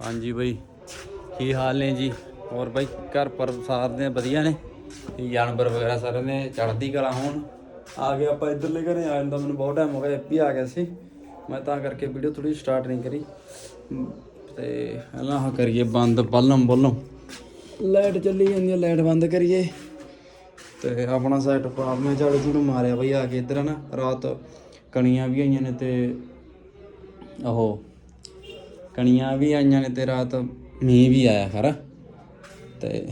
ਹਾਂਜੀ ਬਈ ਕੀ ਹਾਲ ਨੇ ਜੀ? ਹੋਰ ਬਈ ਘਰ ਪਰ ਸਾਰੇ ਵਧੀਆ ਨੇ? ਜਾਨਵਰ ਵਗੈਰਾ ਸਾਰੇ ਨੇ ਚੜ੍ਹਦੀ ਕਲਾ ਹੋਣ? ਆ ਗਏ ਆਪਾਂ ਇੱਧਰਲੇ ਘਰੇ ਆਏ ਨੂੰ ਮੈਨੂੰ ਬਹੁਤ ਟਾਈਮ ਹੋ ਗਿਆ ਐਪੀ ਆ ਗਿਆ ਸੀ। ਮੈਂ ਤਾਂ ਕਰਕੇ ਵੀਡੀਓ ਥੋੜੀ ਸਟਾਰਟ ਨਹੀਂ ਕਰੀ। ਮ, ਤੇ ਪਹਿਲਾਂ ਹਾਂ ਕਰੀਏ ਬੰਦ ਬੱਲਮ ਬੱਲਮ। ਲਾਈਟ ਚੱਲੀ ਜਾਂਦੀ ਹੈ ਲਾਈਟ ਬੰਦ ਕਰੀਏ। ਤੇ ਆਪਣਾ ਸੈਟ ਪਾ ਮੈਂ ਝਾੜੂ ਝੂੜੂ ਮਾਰਿਆ ਬਈ ਆ ਕੇ ਇੱਧਰ ਨਾ ਰਾਤ ਕਣੀਆਂ ਵੀ ਆਈਆਂ ਨੇ ਤੇ ਉਹ ਕਣੀਆਂ ਵੀ ਆਈਆਂ ਨੇ ਤੇ ਰਾਤ ਮੀਂਹ ਵੀ ਆਇਆ ਖਰਾ। ਤੇ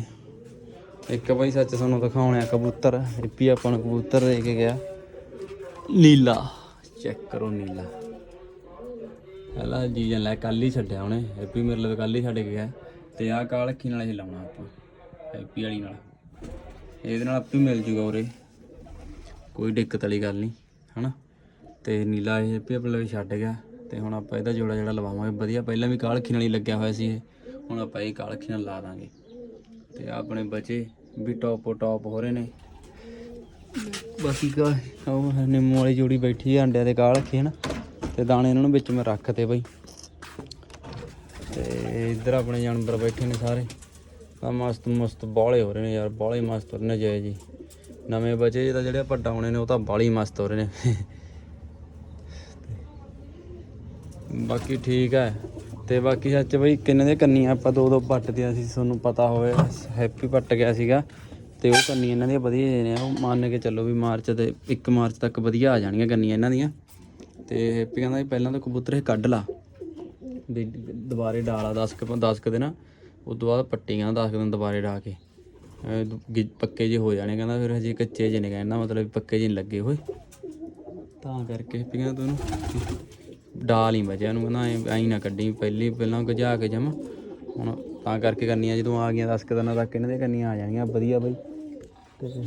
ਇੱਕ ਬਈ ਸੱਚ ਤੁਹਾਨੂੰ ਦਿਖਾਉਣਿਆ ਕਬੂਤਰ ਰਿੱਪੀ ਆਪਾਂ ਨੂੰ ਕਬੂਤਰ ਦੇ ਕੇ ਗਿਆ। ਨੀਲਾ ਚੈੱਕ ਕਰੋ ਨੀਲਾ। ਹਲਾ ਜੀਜਨ ਲੈ ਕੱਲ ਹੀ ਛੱਡਿਆ ਉਹਨੇ ਹੈਪੀ ਮੇਰੇ ਲਈ ਕੱਲ ਹੀ ਛੱਡ ਕੇ ਗਿਆ। ਤੇ ਆਹ ਕਾਲ ਅੱਖੀ ਨਾਲ ਹੀ ਲਾਉਣਾ ਆਪਾਂ ਹੈਪੀ ਵਾਲੀ ਨਾਲ। ਇਹਦੇ ਨਾਲ ਆਪੇ ਮਿਲ ਜੂਗਾ ਉਰੇ। ਕੋਈ ਦਿੱਕਤ ਵਾਲੀ ਗੱਲ ਨਹੀਂ, ਹਨਾ? ਤੇ ਨੀਲਾ ਇਹ ਵੀ ਆਪਣੇ ਲਈ ਛੱਡ ਗਿਆ। ਤੇ ਹੁਣ ਆਪਾਂ ਇਹਦਾ ਜੋੜਾ ਜਿਹੜਾ ਲਵਾਵਾਂਗੇ, ਵਧੀਆ। ਪਹਿਲਾਂ ਵੀ ਕਾਲਖੀ ਨਾਲ ਹੀ ਲੱਗਿਆ ਹੋਇਆ ਸੀ ਇਹ। ਹੁਣ ਆਪਾਂ ਇਹ ਕਾਲਖੀ ਨਾਲ ਲਾ ਦਾਂਗੇ। ਤੇ ਆਪਣੇ ਬਚੇ ਵੀ ਟੌਪ ਟੌਪ ਹੋ ਰਹੇ ਨੇ। ਬਾਕੀ ਕਾ ਉਹ ਨਿੰਮੂ ਵਾਲੀ ਜੋੜੀ ਬੈਠੀ ਆ ਅੰਡਿਆਂ ਦੇ ਕਾਲਖੀ ਹਨ ਤੇ ਦਾਣੇ ਇਹਨਾਂ ਨੂੰ ਵਿੱਚ ਮੈਂ ਰੱਖਤੇ ਬਈ। ਤੇ ਇੱਧਰ ਆਪਣੇ ਜਾਨਵਰ ਬੈਠੇ ਨੇ ਸਾਰੇ। ਆ ਮਸਤ ਮਸਤ ਬਾਲੇ ਹੋ ਰਹੇ ਨੇ ਯਾਰ, ਬਾਲੇ ਮਸਤ ਹੋ ਰਹੇ ਨੇ ਜੈ ਜੀ। ਨਵੇਂ ਬਚੇ ਤਾਂ ਜਿਹੜੇ ਆਪਾਂ ਡਾਉਣੇ ਨੇ, ਉਹ ਤਾਂ ਬਾਲੀ ਮਸਤ ਹੋ ਰਹੇ ਨੇ। ਬਾਕੀ ਠੀਕ ਹੈ। ਤੇ ਬਾਕੀ ਸੱਚ ਬਈ ਕਿੰਨੇ ਦੇ ਕੰਨੀਆਂ ਆਪਾਂ ਦੋ ਦੋ ਪੱਟਦੀਆਂ ਸੀ, ਤੁਹਾਨੂੰ ਪਤਾ ਹੋਵੇ, ਹੈਪੀ ਪੱਟ ਗਿਆ ਸੀਗਾ। ਤੇ ਉਹ ਕੰਨੀਆਂ ਇਹਨਾਂ ਦੀਆਂ ਵਧੀਆ ਨੇ, ਉਹ ਮੰਨ ਕੇ ਚੱਲੋ ਵੀ ਮਾਰਚ ਤੇ 1 ਮਾਰਚ ਤੱਕ ਵਧੀਆ ਆ ਜਾਣਗੀਆਂ ਕੰਨੀਆਂ ਇਹਨਾਂ ਦੀਆਂ। ਤੇ ਹੈਪੀ ਕਹਿੰਦਾ ਵੀ ਪਹਿਲਾਂ ਤਾਂ ਕਬੂਤਰ ਇਹ ਕੱਢ ਲਾ। ਵੀ ਦੁਬਾਰੇ ਡਾਲਾ 10 ਕ 10 ਕ ਦਿਨ। ਉਸ ਤੋਂ ਬਾਅਦ ਪੱਟੀਆਂ 10 ਦਿਨ ਦੁਬਾਰੇ ਡਾ ਕੇ। ਪੱਕੇ ਜੇ ਹੋ ਜਾਣੇ, ਕਹਿੰਦਾ ਫਿਰ ਹਜੇ ਕੱਚੇ ਜੇ ਨੇ, ਕਹਿੰਦਾ ਮਤਲਬ ਵੀ ਪੱਕੇ ਜੇ ਨਹੀਂ ਲੱਗੇ ਹੋਏ ਤਾਂ ਕਰਕੇ ਹੈਪੀ ਕਹਿੰਦਾ ਤੁਹਾਨੂੰ ਡਾਲ ਹੀ ਬਚਿਆ ਨੂੰ ਕਹਿੰਦਾ ਐਂ- ਨਾ ਕੱਢੀ, ਪਹਿਲੀ ਪਹਿਲਾਂ ਗਜਾ ਕੇ ਜਮ। ਹੁਣ ਤਾਂ ਕਰਕੇ ਕਰਨੀਆਂ, ਜਦੋਂ ਆ ਗਈਆਂ 10 ਕ ਤੱਕ, ਇਹਨਾਂ ਦੀਆਂ ਕੰਨੀਆਂ ਆ ਜਾਣਗੀਆਂ, ਵਧੀਆ ਬਈ। ਤੇ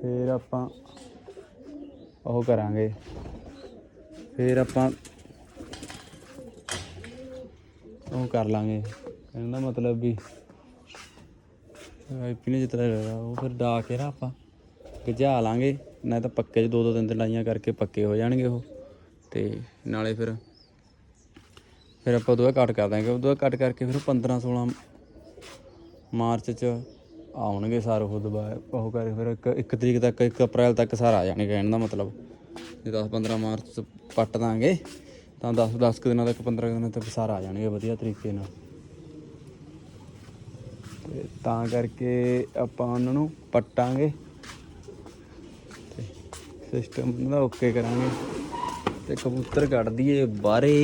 ਫਿਰ ਆਪਾਂ ਉਹ ਕਰਾਂਗੇ। ਫਿਰ ਆਪਾਂ ਉਹ ਕਰ ਲਾਂਗੇ। ਕਹਿੰਦਾ ਮਤਲਬ ਵੀ ਆਈਪੀ ਨੇ ਜਿੱਤਦਾ ਰਿਹਾ ਉਹ ਫਿਰ ਡਾ ਕੇ ਨਾ ਆਪਾਂ ਗਜਾ ਲਾਂਗੇ। ਨਾ ਤਾਂ ਪੱਕੇ ਚ ਦੋ ਦੋ ਤਿੰਨ ਤਿੰਨ ਲਾਈਆਂ ਕਰਕੇ ਪੱਕੇ ਹੋ ਜਾਣਗੇ ਉਹ। ਤੇ ਨਾਲੇ ਫਿਰ ਫਿਰ ਆਪਾਂ ਉਦੋਂ ਕੱਟ ਕਰ ਦਾਂਗੇ। ਉਦੋਂ ਕੱਟ ਕਰਕੇ ਫਿਰ 15 16 ਮਾਰਚ ਚ ਆਉਣਗੇ ਸਾਰੇ ਉਹ ਦੁਬਾਰਾ ਉਹ ਕਰਕੇ ਫਿਰ ਇੱਕ ਇੱਕ ਤਰੀਕ ਤੱਕ, ਇੱਕ ਅਪ੍ਰੈਲ ਤੱਕ ਸਾਰਾ ਆ ਜਾਣਗੇ ਕਹਿਣ ਦਾ ਮਤਲਬ। ਜੇ 10 15 ਮਾਰਚ ਪੱਟ ਦਾਂਗੇ, ਤਾਂ 10 10 ਕੁ ਦਿਨਾਂ ਤੱਕ 15 ਕੁ ਦਿਨਾਂ ਤੱਕ ਸਾਰਾ ਆ ਜਾਣਗੇ ਵਧੀਆ ਤਰੀਕੇ ਨਾਲ। ਤੇ ਤਾਂ ਕਰਕੇ ਆਪਾਂ ਉਹਨਾਂ ਨੂੰ ਪੱਟਾਂਗੇ। ਤੇ ਸਿਸਟਮ ਦਾ ਓਕੇ ਕਰਾਂਗੇ। ਤੇ ਕਬੂਤਰ ਕੱਢ ਦਈਏ ਬਾਰੇ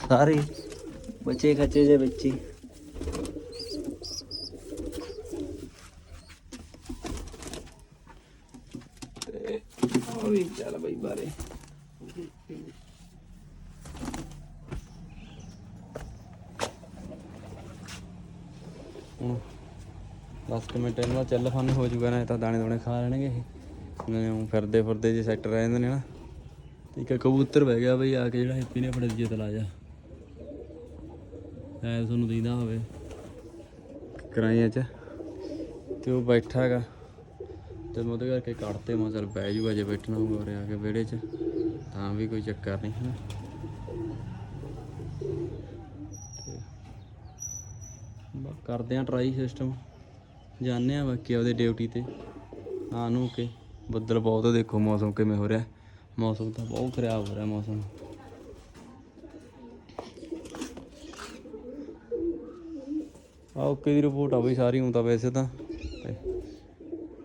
ਸਾਰੇ ਬਚੇ ਖੱਚੇ ਦੇ ਵਿੱਚ ਹੀ। ਤੇ ਉਹ ਵੀ ਚੱਲ ਬਈ ਬਾਰੇ ਹੁਣ 10 ਮਿੰਟ ਇਹਨਾਂ ਚੱਲ ਫਨ ਹੋ ਜੂਗਾ ਨਾ ਇਹ ਤਾਂ ਦਾਣੇ ਦੋਣੇ ਖਾ ਲੈਣਗੇ ਇਹ। ਫਿਰਦੇ ਫਿਰਦੇ ਜੇ ਸੈਕਟਰ ਰਹਿ ਜਾਂਦੇ ਨੇ ਨਾ। ਇੱਕ ਕਬੂਤਰ ਬਹਿ ਗਿਆ ਬਈ ਆ ਕੇ ਜਿਹੜਾ ਹੈਪੀ ਨੇ ਆਪਣੇ ਜਿੱਤ ਲਾ ਜਾ ਐ ਤੁਹਾਨੂੰ ਦੀਦਾ ਹੋਵੇ। ਕਰਾਈਆਂ ਚ। ਤੇ ਉਹ ਬੈਠਾ ਹੈਗਾ ਤੇ ਮੈਂ ਉਹਦੇ ਕਰਕੇ ਕੱਢਤੇ ਮੈਂ ਚੱਲ ਬਹਿ ਜੂਗਾ ਜੇ ਬੈਠਣਾ ਹੋਊਗਾ ਉਰੇ ਆ ਕੇ ਵਿਹੜੇ 'ਚ। ਤਾਂ ਵੀ ਕੋਈ ਚੱਕਰ ਨਹੀਂ ਹੈ ਕਰਦੇ ਆ ਟਰਾਈ ਸਿਸਟਮ ਜਾਣੇ ਆ ਬਾਕੀ ਆਪਦੇ ਡਿਊਟੀ ਤੇ। ਆ ਨੂੰ ਕੇ ਬੱਦਲ ਬਹੁਤ ਦੇਖੋ ਮੌਸਮ ਕਿਵੇਂ ਹੋ ਰਿਹਾ। ਮੌਸਮ ਤਾਂ ਬਹੁਤ ਖਰਾਬ ਹੋ ਰਿਹਾ ਮੌਸਮ। ਆ ਓਕੇ ਦੀ ਰਿਪੋਰਟ ਆ ਬਈ ਸਾਰੀ ਹੁਣ ਵੈਸੇ ਤਾਂ।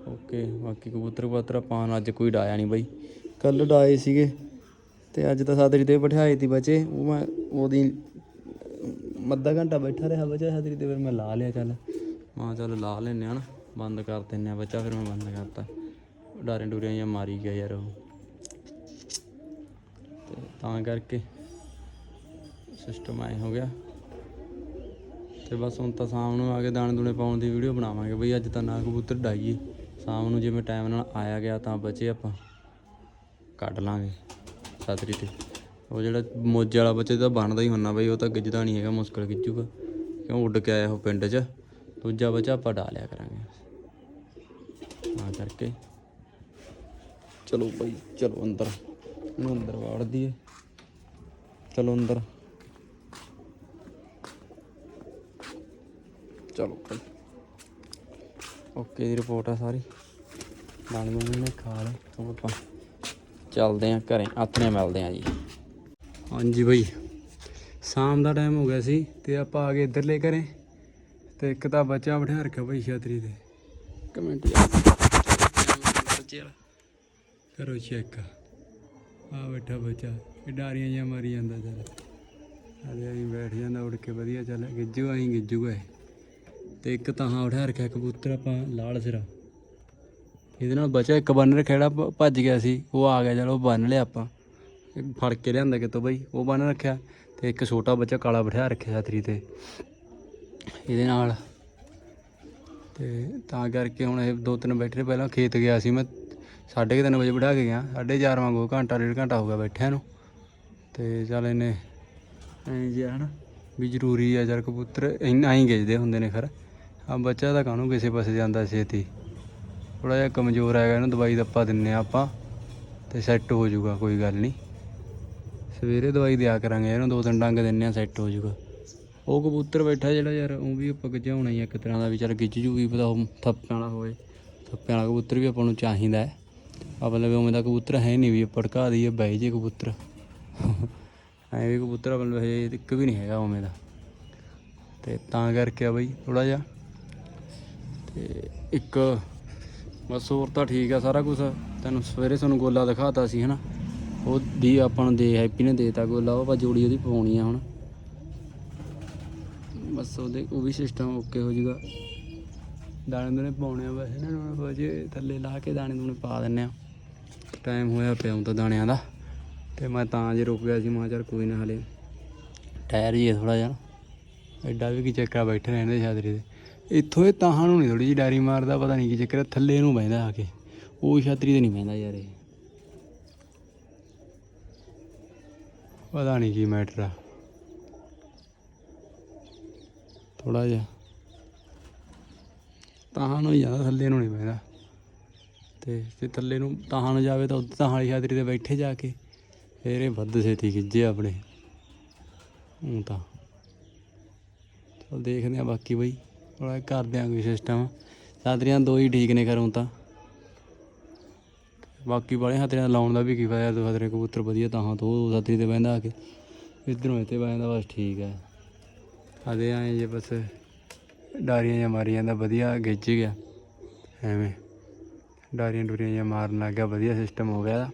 ਓਕੇ, ਬਾਕੀ ਕਬੂਤਰ ਕਬੂਤਰ ਪਾਣ ਅੱਜ ਕੋਈ ਡਾਇਆ ਨਹੀਂ ਬਈ। ਕੱਲ ਡਾਏ ਸੀਗੇ ਤੇ ਅੱਜ ਤਾਂ ਸਾਦਰੀ ਤੇ ਬਿਠਾਏ ਤੀ ਬੱਚੇ। ਉਹ ਮੈਂ ਉਹਦੀ ਮੱਧਾ ਘੰਟਾ ਬੈਠਾ ਰਿਹਾ ਬੱਚਾ ਸਾਦਰੀ ਤੇ, ਫਿਰ ਮੈਂ ਲਾ ਲਿਆ ਚੱਲ। ਮਾਂ ਚੱਲ ਲਾ ਲੈਨੇ ਆ ਨਾ, ਬੰਦ ਕਰ ਦਿੰਨੇ ਆ ਬੱਚਾ, ਫਿਰ ਮੈਂ ਬੰਦ ਕਰਤਾ। ਡਾਰੇ ਡੂਰੀਆਂ ਜਾਂ ਮਾਰੀ ਗਿਆ ਯਾਰ ਉਹ। ਤੇ ਤਾਂ ਕਰਕੇ ਸਿਸਟਮ ਐ ਹੋ ਗਿਆ। ਤੇ ਬਸ ਹੁਣ ਤਾਂ ਸ਼ਾਮ ਨੂੰ ਆ ਕੇ ਦਾਣੇ ਦੂਣੇ ਪਾਉਣ ਦੀ ਵੀਡੀਓ ਬਣਾਵਾਂਗੇ। ਬਈ ਅੱਜ ਤਾਂ ਨਾ ਕਬੂਤਰ ਡਾਈਏ ਸ਼ਾਮ ਨੂੰ ਜਿਵੇਂ ਟਾਈਮ ਨਾਲ ਆਇਆ ਗਿਆ ਤਾਂ ਬਚੇ ਆਪਾਂ। ਕੱਢ ਲਾਂਗੇ। ਸਾਤਰੀ ਤੇ ਉਹ ਜਿਹੜਾ ਮੋਜੇ ਵਾਲਾ ਬੱਚੇ ਤਾਂ ਬਣਦਾ ਹੀ ਹੁੰਨਾ ਬਈ, ਉਹ ਤਾਂ ਗਿੱਜਦਾ ਨਹੀਂ ਹੈਗਾ, ਮੁਸ਼ਕਲ ਗਿੱਜੂਗਾ। ਕਿਉਂ ਉੱਡ ਕੇ ਆਇਆ ਉਹ ਪਿੰਡ 'ਚ? ਦੂਜਾ ਬੱਚਾ ਆਪਾਂ ਡਾ ਲਿਆ ਕਰਾਂਗੇ। ਤਾਂ ਕਰਕੇ। ਚਲੋ ਬਈ, ਚਲੋ ਅੰਦਰ। ਇਹਨੂੰ ਅੰਦਰ ਵਾੜ ਦਈਏ। ਚਲੋ ਅੰਦਰ। ਚਲੋ ਓਕੇ ਦੀ ਰਿਪੋਰਟ ਆ ਸਾਰੀ। ਨਾਲ ਮੰਮੀ ਨੇ ਖਾ ਲਏ ਹੁਣ ਆਪਾਂ ਚੱਲਦੇ ਆਂ ਘਰੇ। ਆਪਣੇ ਮਿਲਦੇ ਆਂ ਜੀ। ਹਾਂਜੀ ਭਾਈ। ਸ਼ਾਮ ਦਾ ਟਾਈਮ ਹੋ ਗਿਆ ਸੀ ਤੇ ਆਪਾਂ ਆ ਗਏ ਇੱਧਰਲੇ ਘਰੇ। ਤੇ ਇੱਕ ਤਾਂ ਬੱਚਾ ਬਿਠਾ ਰੱਖਿਆ ਭਾਈ ਛਤਰੀ ਤੇ। ਕਮੈਂਟ ਕਰੋ ਚੈੱਕ ਆ ਬੈਠਾ ਬੱਚਾ, ਇਹ ਡਾਰੀਆਂ ਜਾਂ ਮਾਰੀ ਜਾਂਦਾ ਚੱਲ। ਅਰੇ ਅਸੀਂ ਬੈਠ ਜਾਂਦਾ ਉੜ ਕੇ ਵਧੀਆ ਚੱਲ, ਗਿੱਜੂ ਅਸੀਂ ਗਿੱਜੂਗਾ ਹੈ ਤੇ ਇੱਕ ਤਾਂ ਹਾਂ, ਉਠਾ ਰੱਖਿਆ ਕਬੂਤਰ ਆਪਾਂ, ਲਾਲ ਸਿਰਾ। ਇਹਦੇ ਨਾਲ ਬਚਾ ਇੱਕ ਬੰਨ ਰੱਖਿਆ ਜਿਹੜਾ ਭੱਜ ਗਿਆ ਸੀ, ਉਹ ਆ ਗਿਆ ਚਲੋ ਬੰਨ ਲਿਆ ਆਪਾਂ। ਫੜ ਕੇ ਲਿਆਂਦਾ ਕਿਤੋਂ ਬਈ, ਉਹ ਬੰਨ ਰੱਖਿਆ। ਤੇ ਇੱਕ ਛੋਟਾ ਬੱਚਾ ਕਾਲਾ ਬਿਠਾ ਰੱਖਿਆ ਛਤਰੀ ਤੇ। ਇਹਦੇ ਨਾਲ। ਤੇ ਤਾਂ ਕਰਕੇ ਹੁਣ ਇਹ ਦੋ ਤਿੰਨ ਬੈਠੇ ਪਹਿਲਾਂ ਖੇਤ ਗਿਆ ਸੀ ਮੈਂ ਸਾਢੇ ਕੁ ਤਿੰਨ ਵਜੇ ਬਿਠਾ ਕੇ ਗਿਆ, ਸਾਢੇ ਚਾਰ ਵਾਂਗੂ ਘੰਟਾ ਡੇਢ ਘੰਟਾ ਹੋ ਗਿਆ ਬੈਠਿਆਂ ਨੂੰ। ਤੇ ਚੱਲ ਇਹਨੇ ਐਂ ਜਿਹਾ ਹਨਾ ਵੀ ਜ਼ਰੂਰੀ ਆ ਯਾਰ ਕਬੂਤਰ ਇੰਨਾ ਹੀ ਗਿੱਜਦੇ ਹੁੰਦੇ ਨੇ ਖਰ। ਆ ਬੱਚਾ ਤਾਂ ਕਾਹਨੂੰ ਕਿਸੇ ਪਾਸੇ ਜਾਂਦਾ ਛੇਤੀ। ਥੋੜਾ ਜਿਹਾ ਕਮਜ਼ੋਰ ਹੈਗਾ ਇਹਨੂੰ, ਦਵਾਈ ਦੱਪਾ ਦਿੰਨੇ ਆ ਆਪਾਂ, ਤੇ ਸੈੱਟ ਹੋ ਜਾਊਗਾ, ਕੋਈ ਗੱਲ ਨਹੀਂ। ਸਵੇਰੇ ਦਵਾਈ ਦਿਆ ਕਰਾਂਗੇ, ਇਹਨੂੰ ਦੋ ਤਿੰਨ ਡੰਗ ਦਿੰਨੇ ਆ, ਸੈੱਟ ਹੋ ਜਾਊਗਾ। ਉਹ ਕਬੂਤਰ ਬੈਠਾ ਜਿਹੜਾ ਯਾਰ, ਉਹ ਵੀ ਆਪਾਂ ਗਿਜਾਉਣਾ ਹੀ ਆ, ਇੱਕ ਤਰ੍ਹਾਂ ਦਾ ਵੀ ਚੱਲ ਗਿੱਜ ਜੂਗੀ ਪਤਾ ਉਹ ਥੱਪਿਆਂ ਵਾਲਾ ਹੋਵੇ। ਥੱਪਿਆਂ ਵਾਲਾ ਕਬੂਤਰ ਵੀ ਆਪਾਂ ਨੂੰ ਚਾਹੀਦਾ ਹੈ। ਮਤਲਬ ਉਵੇਂ ਦਾ ਕਬੂਤਰ ਹੈ ਨਹੀਂ ਵੀ ਪੜਕਾ ਦਈਏ, ਬਾਈ ਜੇ ਕਬੂਤਰ। ਐਂ ਵੀ ਕਬੂਤਰ ਮਤਲਬ ਹਜੇ ਇੱਕ ਵੀ ਨਹੀਂ ਹੈਗਾ ਉਵੇਂ ਦਾ। ਤੇ ਤਾਂ ਕਰਕੇ ਆ ਬਈ ਥੋੜਾ ਜਿਹਾ। ਤੇ ਇੱਕ ਬਸ ਹੋਰ ਤਾਂ ਠੀਕ ਆ ਸਾਰਾ ਕੁਝ ਤੈਨੂੰ ਸਵੇਰੇ ਤੁਹਾਨੂੰ ਗੋਲਾ ਦਿਖਾਤਾ ਸੀ, ਹਨਾ। ਉਹ ਦੀ ਆਪਾਂ ਨੂੰ ਦੇ ਹੈਪੀ ਨੇ ਦੇਤਾ ਗੋਲਾ, ਉਹ ਆਪਾਂ ਜੋੜੀ ਉਹਦੀ ਪਾਉਣੀ ਆ ਹੁਣ। ਬਸ ਉਹਦੇ, ਉਹ ਵੀ ਸਿਸਟਮ ਓਕੇ ਹੋ ਜਾਊਗਾ। ਦਾਣੇ ਦੂਣੇ ਪਾਉਣੇ ਆ ਵੈਸੇ ਇਹਨਾਂ ਨੂੰ ਹੋ ਜੇ ਥੱਲੇ ਲਾ ਕੇ ਦਾਣੇ ਦੂਣੇ ਪਾ ਦਿੰਨੇ ਆ। ਟਾਈਮ ਹੋਇਆ ਪਿਆ ਹੁਣ ਤਾਂ ਦਾਣਿਆਂ ਦਾ, ਤੇ ਮੈਂ ਤਾਂ ਜੇ ਰੁਕ ਗਿਆ ਸੀ, ਮੈਂ ਕਿਹਾ ਚੱਲ ਕੋਈ ਨਾ ਹਲੇ। ਟਾਇਰ ਹੀ ਹੈ ਥੋੜਾ ਜਿਹਾ ਐਡਾ ਵੀ ਕੀ ਚੱਕਰਾ ਬੈਠੇ ਰਹਿੰਦੇ ਛਾਤਰੀ ਦੇ। ਇੱਥੋਂ ਇਹ ਤਾਂ ਨੂੰ ਨਹੀਂ ਥੋੜੀ ਜਿਹੀ ਡਾਰੀ ਮਾਰਦਾ, ਪਤਾ ਨਹੀਂ ਕੀ ਚੱਕਰ ਥੱਲੇ ਨੂੰ ਬਹਿੰਦਾ ਆ ਕੇ। ਉਹ ਛਾਤਰੀ ਤੇ ਨਹੀਂ ਬਹਿੰਦਾ ਯਾਰ ਇਹ। ਪਤਾ ਨਹੀਂ ਕੀ ਮੈਟਰ ਆ। ਥੋੜਾ ਜਿਹਾ। ਤਾਹਾਂ ਨੂੰ ਜਾਂਦਾ ਥੱਲੇ ਨੂੰ ਨਹੀਂ ਬਹਿੰਦਾ। ਤੇ ਜੇ ਥੱਲੇ ਨੂੰ ਤਾਹਾਂ ਨੂੰ ਜਾਵੇ ਤਾਂ ਉੱਧਰ ਤਾਂ ਹਾਲੀ ਛਾਤਰੀ ਤੇ ਬੈਠੇ ਜਾ ਕੇ, ਫੇਰ ਇਹ ਵੱਧ ਛੇਤੀ ਖਿੱਜੇ ਆਪਣੇ। ਹੁਣ ਤਾਂ। ਚਲ ਦੇਖਦੇ ਆ ਬਾਕੀ ਬਈ। ਥੋੜਾ ਕਰਦੇ ਆ ਕੋਈ ਸਿਸਟਮ ਛਾਤਰੀਆਂ ਦੋ ਹੀ ਠੀਕ ਨੇ ਕਰੂੰ ਤਾਂ। ਬਾਕੀ ਵਾਲੇ ਹੱਥਾਂ ਲਾਉਣ ਦਾ ਵੀ ਕੀ ਫਾਇਦਾ ਦੋ ਹੱਥਰੇ ਕਬੂਤਰ ਵਧੀਆ ਤਾਂ ਤੋਂ ਉਹ ਛਾਤਰੀ ਤੇ ਬਹਿੰਦਾ ਆ ਕੇ। ਇਧਰੋਂ ਇੱਥੇ ਬਹਿੰਦਾ ਬਸ ਠੀਕ ਹੈ। ਆਦੇ ਆਏ ਜੇ ਬਸ ਡਾਰੀਆਂ ਜਾਂ ਮਾਰੀ ਜਾਂਦਾ, ਵਧੀਆ ਗਿੱਜ ਗਿਆ। ਐਵੇਂ ਡਾਰੀਆਂ ਡੂਰੀਆਂ ਜਾਂ ਮਾਰਨ ਲੱਗ ਗਿਆ, ਵਧੀਆ ਸਿਸਟਮ ਹੋ ਗਿਆ ਇਹਦਾ।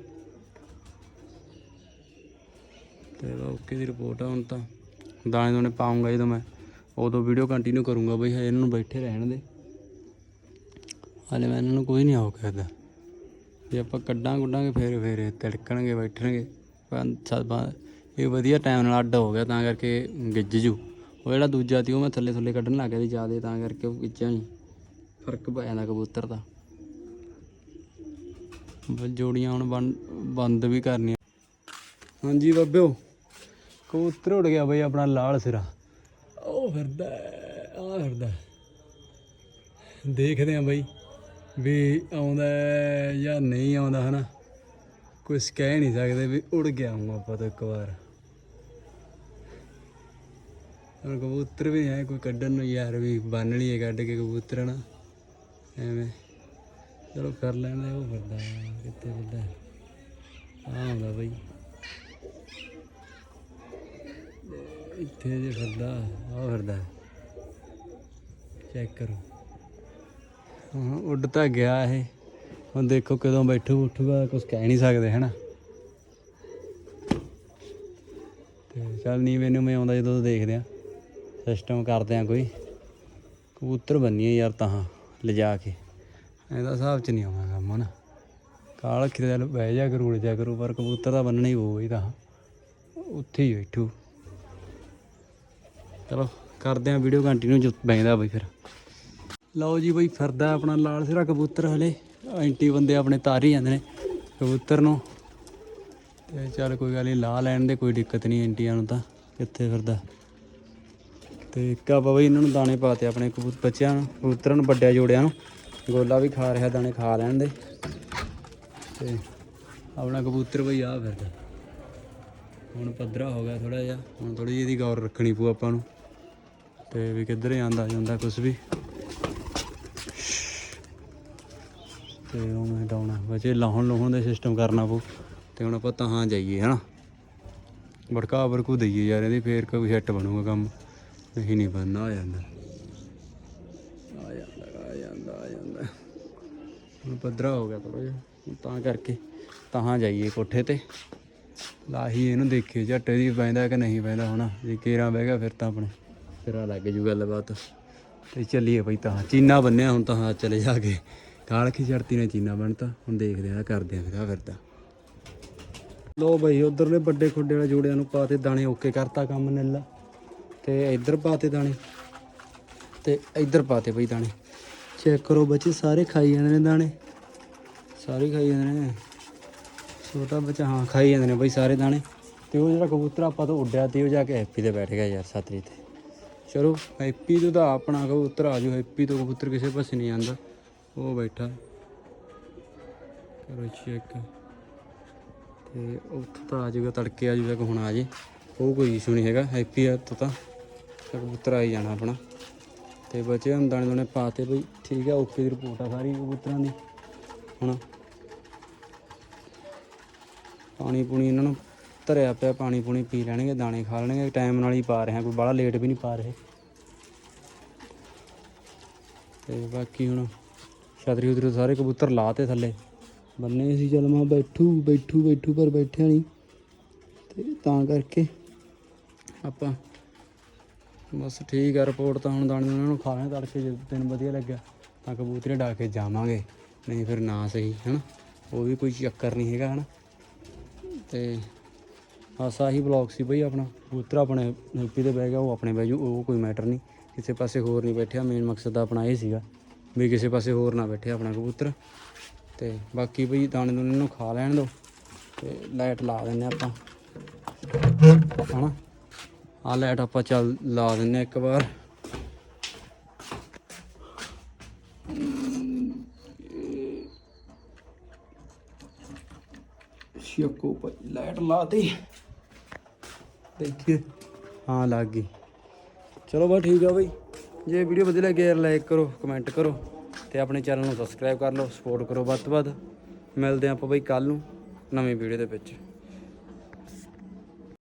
ਤੇ ਓਕੇ ਦੀ ਰਿਪੋਰਟ ਆ ਹੁਣ ਤਾਂ। ਦਾਣੇ ਦੋਨੇ ਪਾਉਂਗਾ ਜਦੋਂ ਮੈਂ। ਉਦੋਂ ਵੀਡੀਓ ਕੰਟੀਨਿਊ ਕਰੂੰਗਾ ਬਈ, ਹਜੇ ਇਹਨਾਂ ਨੂੰ ਬੈਠੇ ਰਹਿਣ ਦੇ। ਹਾਲੇ ਮੈਂ ਇਹਨਾਂ ਨੂੰ ਕੋਈ ਨਹੀਂ ਆਉ ਕਰਦਾ ਜੇ ਆਪਾਂ ਕੱਢਾਂ ਗੁੱਡਾਂਗੇ ਫੇਰ ਫੇਰ ਤਿੜਕਣਗੇ, ਬੈਠਣਗੇ। ਪੰਜ ਸੱਤ ਬਾ ਇਹ ਵਧੀਆ ਟਾਈਮ ਨਾਲ ਅੱਡ ਹੋ ਗਿਆ, ਤਾਂ ਕਰਕੇ ਗਿੱਜ ਜੂ। ਉਹ ਜਿਹੜਾ ਦੂਜਾ ਤੀ ਉਹ ਮੈਂ ਥੱਲੇ ਥੱਲੇ ਕੱਢਣ ਲੱਗ ਗਿਆ ਸੀ ਜ਼ਿਆਦੇ, ਤਾਂ ਕਰਕੇ ਉਹ ਖਿੱਚਿਆ ਨਹੀਂ। ਫ਼ਰਕ ਪੈ ਜਾਂਦਾ ਕਬੂਤਰ ਦਾ। ਜੋੜੀਆਂ ਹੁਣ ਬੰਦ ਬੰਦ ਵੀ ਕਰਨੀਆਂ। ਹਾਂਜੀ ਬਾਬਿਓ, ਕਬੂਤਰ ਉੱਡ ਗਿਆ ਬਈ ਆਪਣਾ ਲਾਲ ਸਿਰਾ। ਉਹ ਫਿਰਦਾ ਆ ਫਿਰਦਾ ਦੇਖਦੇ ਆ ਬਈ ਵੀ ਆਉਂਦਾ ਜਾਂ ਨਹੀਂ ਆਉਂਦਾ, ਹਨਾ। ਕੁਝ ਕਹਿ ਨਹੀਂ ਸਕਦੇ ਵੀ ਉੜ ਗਿਆ ਹੂੰ ਆਪਾਂ ਤਾਂ ਇੱਕ ਵਾਰ। ਹੁਣ ਕਬੂਤਰ ਵੀ ਹੈ, ਕੋਈ ਕੱਢਣ ਨੂੰ ਯਾਰ ਵੀ ਬੰਨ ਲਈਏ ਕੱਢ ਕੇ ਕਬੂਤਰ ਨਾ ਐਵੇਂ। ਚਲੋ ਕਰ ਲੈਂਦੇ, ਉਹ ਫਿਰਦਾ ਕਿੱਥੇ ਫਿਰਦਾ ਆ ਆਉਂਦਾ ਬਈ। ਇੱਥੇ ਜੇ ਫਿਰਦਾ ਆ ਫਿਰਦਾ ਚੈੱਕ ਕਰੋ। ਹਾਂ, ਉੱਡ ਤਾਂ ਗਿਆ ਇਹ। ਹੁਣ ਦੇਖੋ ਕਦੋਂ ਬੈਠੂ, ਉੱਠੂਗਾ ਕੁਝ ਕਹਿ ਨਹੀਂ ਸਕਦੇ, ਹੈਨਾ। ਤੇ ਚੱਲ ਨਹੀਂ ਮੈਨੂੰ ਮੈਂ ਆਉਂਦਾ ਜਦੋਂ ਦੇਖਦੇ ਆ ਸਿਸਟਮ ਕਰਦੇ ਆ ਕੋਈ। ਕਬੂਤਰ ਬੰਨੀਏ ਯਾਰ ਤਾਂ ਲਿਜਾ ਕੇ। ਇਹਦਾ ਹਿਸਾਬ ਚ ਨਹੀਂ ਆਉਣਾ ਕੰਮ ਨਾ ਕਾਲ ਖਿਰੇ ਬਹਿ ਜਾ ਕਰੂੜ ਉੜ ਜਾ ਕਰੂ, ਪਰ ਕਬੂਤਰ ਤਾਂ ਬੰਨਣਾ ਹੀ ਪਊ ਇਹ ਤਾਂ। ਉੱਥੇ ਹੀ ਬੈਠੂ। ਚਲੋ, ਕਰਦੇ ਆ ਵੀਡੀਓ ਕੰਟੀਨਿਊ ਜੋ ਬੈਂਦਾ ਬਈ ਫਿਰ। ਲਓ ਜੀ ਬਈ, ਫਿਰਦਾ ਆਪਣਾ ਲਾਲ ਸਿਰਾ ਕਬੂਤਰ ਹਲੇ। ਐਂਟੀ ਬੰਦੇ ਆਪਣੇ ਤਾਰ ਹੀ ਜਾਂਦੇ ਨੇ ਕਬੂਤਰ ਨੂੰ। ਤੇ ਚੱਲ ਕੋਈ ਗੱਲ ਨਹੀਂ ਲਾ ਲੈਣ ਦੇ, ਕੋਈ ਦਿੱਕਤ ਨਹੀਂ ਐਂਟੀਆਂ ਨੂੰ ਤਾਂ। ਕਿੱਥੇ ਫਿਰਦਾ? ਤੇ ਇੱਕ ਆਪਾਂ ਬਈ ਇਹਨਾਂ ਨੂੰ ਦਾਣੇ ਪਾਤੇ ਆਪਣੇ ਕਬੂਤਰ ਬੱਚਿਆਂ ਨੂੰ, ਕਬੂਤਰਾਂ ਨੂੰ, ਵੱਡਿਆ ਜੋੜਿਆਂ ਨੂੰ। ਗੋਲਾ ਵੀ ਖਾ ਰਿਹਾ, ਦਾਣੇ ਖਾ ਲੈਣ ਦੇ। ਤੇ ਆਪਣਾ ਕਬੂਤਰ ਬਈ ਆ ਫਿਰਦਾ। ਹੁਣ ਪੱਧਰਾ ਹੋ ਗਿਆ ਥੋੜਾ ਜਿਹਾ। ਹੁਣ ਥੋੜੀ ਜਿਹੀ ਇਹਦੀ ਗੌਰ ਰੱਖਣੀ ਪਊ ਆਪਾਂ ਨੂੰ। ਤੇ ਵੀ ਕਿੱਧਰ ਜਾਂਦਾ ਜਾਂਦਾ ਕੁਝ ਵੀ। ਤੇ ਉਵੇਂ ਡਾਉਣਾ ਵਜੇ ਲਾਹਣ ਲੋਹਣ ਦਾ ਸਿਸਟਮ ਕਰਨਾ ਪਊ। ਤੇ ਹੁਣ ਆਪਾਂ ਤਾਂ ਜਾਈਏ, ਹਨਾ। ਬੜਕਾ ਬੜਕੂ ਦਈਏ ਯਾਰ, ਇਹਦੀ ਫੇਰ ਕੋਈ ਹਿੱਟ ਬਣੂਗਾ ਕੰਮ। ਨਹੀਂ ਨਹੀਂ ਬਣਨਾ ਆ ਜਾਂਦਾ। ਆ ਜਾਂਦਾ ਆ ਜਾਂਦਾ ਆ ਜਾਂਦਾ। ਹੁਣ ਪੱਧਰਾ ਹੋ ਗਿਆ ਥੋੜਾ ਜਿਹਾ। ਤਾਂ ਕਰਕੇ ਤਾਂ ਜਾਈਏ ਕੋਠੇ ਤੇ। ਲਾਹੀ ਇਹਨੂੰ ਦੇਖੀਏ ਝੱਟੇ ਦੀ ਪੈਂਦਾ ਕਿ ਨਹੀਂ ਪੈਂਦਾ ਹੁਣ। ਜੇ ਕੇਰਾ ਬਹਿ ਗਿਆ ਫਿਰ ਤਾਂ ਆਪਣੇ ਫਿਰਾ ਲੱਗ ਜੂ ਗੱਲਬਾਤ। ਤੇ ਚੱਲੀਏ ਬਈ ਤਾਂ। ਚੀਨਾ ਬੰਨਿਆ ਹੁਣ ਤਾਂ ਚਲੇ ਜਾ ਕੇ। ਕਾਲ ਕੀ ਚੜਤੀ ਨੇ ਚੀਨਾ ਬਣਤਾ ਹੁਣ ਦੇਖਦੇ ਆ ਕਰਦੇ ਆ ਫਿਰ ਆ ਫਿਰਦਾ। ਲੋ ਬਈ ਉਧਰਲੇ ਵੱਡੇ ਖੁੱਡੇ ਵਾਲੇ ਜੋੜਿਆਂ ਨੂੰ ਪਾਤੇ ਦਾਣੇ ਓਕੇ ਕਰਤਾ ਕੰਮ ਨਿੱਲਾ। ਤੇ ਇੱਧਰ ਪਾਤੇ ਦਾਣੇ ਤੇ ਇੱਧਰ ਪਾਤੇ ਬਈ ਦਾਣੇ। ਚੈੱਕ ਕਰੋ ਬੱਚੇ, ਸਾਰੇ ਖਾਈ ਜਾਂਦੇ ਨੇ ਦਾਣੇ। ਸਾਰੇ ਖਾਈ ਜਾਂਦੇ ਨੇ। ਛੋਟਾ ਬੱਚਾ, ਹਾਂ, ਖਾਈ ਜਾਂਦੇ ਨੇ ਬਈ ਸਾਰੇ ਦਾਣੇ। ਤੇ ਉਹ ਜਿਹੜਾ ਕਬੂਤਰ ਆਪਾਂ ਤੋਂ ਉੱਡਿਆ ਤੇ ਉਹ ਜਾ ਕੇ ਹੈਪੀ ਤੇ ਬੈਠ ਗਿਆ ਯਾਰ ਛਤਰੀ ਤੇ। ਚਲੋ ਹੈਪੀ ਤੋਂ ਤਾਂ ਆਪਣਾ ਕਬੂਤਰ ਆ ਜਾਓ ਹੈਪੀ ਤੋਂ ਕਬੂਤਰ ਕਿਸੇ ਪਾਸੇ ਨਹੀਂ ਜਾਂਦਾ ਉਹ ਬੈਠਾ। ਕਰੋ ਚੈੱਕ ਤੇ ਉੱਥੋਂ ਤਾਂ ਆ ਜਾਊਗਾ, ਤੜਕੇ ਆ ਜਾਊਗਾ ਕਿ ਹੁਣ ਆ ਜੇ। ਉਹ ਕੋਈ ਇਸ਼ੂ ਨਹੀਂ ਹੈਗਾ ਹੈਪੀ ਆ ਤੋਂ ਤਾਂ। ਕਬੂਤਰ ਆਈ ਜਾਣਾ ਆਪਣਾ। ਤੇ ਬੱਚੇ ਹੁਣ ਦਾਣੇ ਦੋਣੇ ਪਾਤੇ ਬਈ ਠੀਕ ਆ ਓਕੇ ਦੀ ਰਿਪੋਰਟ ਆ ਸਾਰੀ ਕਬੂਤਰਾਂ ਦੀ। ਹੁਣ ਪਾਣੀ ਪੂਣੀ ਇਹਨਾਂ ਨੂੰ ਧਰਿਆ ਪਿਆ, ਪਾਣੀ ਪੂਣੀ ਪੀ ਲੈਣਗੇ, ਦਾਣੇ ਖਾ ਲੈਣਗੇ। ਟਾਈਮ ਨਾਲ ਹੀ ਪਾ ਰਹੇ ਹਾਂ ਕੋਈ ਬਾਹਲਾ ਲੇਟ ਵੀ ਨਹੀਂ ਪਾ ਰਹੇ। ਤੇ ਬਾਕੀ ਹੁਣ ਛਤਰੀ ਉਤਰੀ ਸਾਰੇ ਕਬੂਤਰ ਲਾਤੇ ਥੱਲੇ। ਬੰਨੇ ਸੀ, ਚਲ ਮੈਂ ਬੈਠੂ ਬੈਠੂ ਬੈਠੂ, ਪਰ ਬੈਠਿਆ ਨਹੀਂ। ਤੇ ਤਾਂ ਕਰਕੇ ਆਪਾਂ ਬਸ ਠੀਕ ਆ ਰਿਪੋਰਟ ਤਾਂ ਹੁਣ ਦਾਣੇ ਉਹਨਾਂ ਨੂੰ ਖਾ ਲੈਣ ਤੜਕੇ ਜੇ ਦਿਨ ਵਧੀਆ ਲੱਗਿਆ, ਤਾਂ ਕਬੂਤਰੇ ਡਾ ਕੇ ਜਾਵਾਂਗੇ, ਨਹੀਂ ਫਿਰ ਨਾ ਸਹੀ, ਹਨਾ? ਉਹ ਵੀ ਕੋਈ ਚੱਕਰ ਨਹੀਂ ਹੈਗਾ, ਹਨਾ? ਤੇ ਬਸ ਆਹੀ ਬਲੌਗ ਸੀ ਬਈ ਆਪਣਾ, ਕਬੂਤਰ ਆਪਣੇ ਨੀਪੀ ਤੇ ਬਹਿ ਗਿਆ, ਉਹ ਆਪਣੇ ਬਹਿ ਜੂ, ਉਹ ਕੋਈ ਮੈਟਰ ਨਹੀਂ, ਕਿਸੇ ਪਾਸੇ ਹੋਰ ਨਹੀਂ ਬੈਠਿਆ ਮੇਨ ਮਕਸਦ ਤਾਂ ਆਪਣਾ ਇਹ ਸੀਗਾ, ਵੀ ਕਿਸੇ ਪਾਸੇ ਹੋਰ ਨਾ ਬੈਠੇ ਆਪਣਾ ਕਬੂਤਰ, ਤੇ ਬਾਕੀ ਬਈ ਦਾਣੇ ਦੂਣੇ ਨੂੰ ਖਾ ਲੈਣ ਦੋ, ਤੇ ਲਾਈਟ ਲਾ ਦਿੰਨੇ ਆਪਾਂ, ਹਨਾ? ਆ ਲਾਈਟ ਆਪਾਂ ਚੱਲ ਲਾ ਦਿੰਨੇ ਇੱਕ ਵਾਰ। ਸ਼ਿਕੋ ਭਾਈ ਲਾਈਟ ਲਾ ਦੇ ਦੇਖੀਏ। ਹਾਂ, ਲੱਗ ਗਈ। ਚਲੋ ਬਸ ਠੀਕ ਆ ਬਈ। ਜੇ ਵੀਡੀਓ ਵਧੀਆ ਲੱਗੇ ਯਾਰ ਲਾਈਕ ਕਰੋ, ਕਮੈਂਟ ਕਰੋ ਤੇ ਆਪਣੇ ਚੈਨਲ ਨੂੰ ਸਬਸਕ੍ਰਾਈਬ ਕਰ ਲਓ, ਸਪੋਰਟ ਕਰੋ ਵੱਧ ਤੋਂ ਵੱਧ। ਮਿਲਦੇ ਹਾਂ ਆਪਾਂ ਬਈ ਕੱਲ ਨੂੰ ਨਵੀਂ ਵੀਡੀਓ ਦੇ ਵਿੱਚ।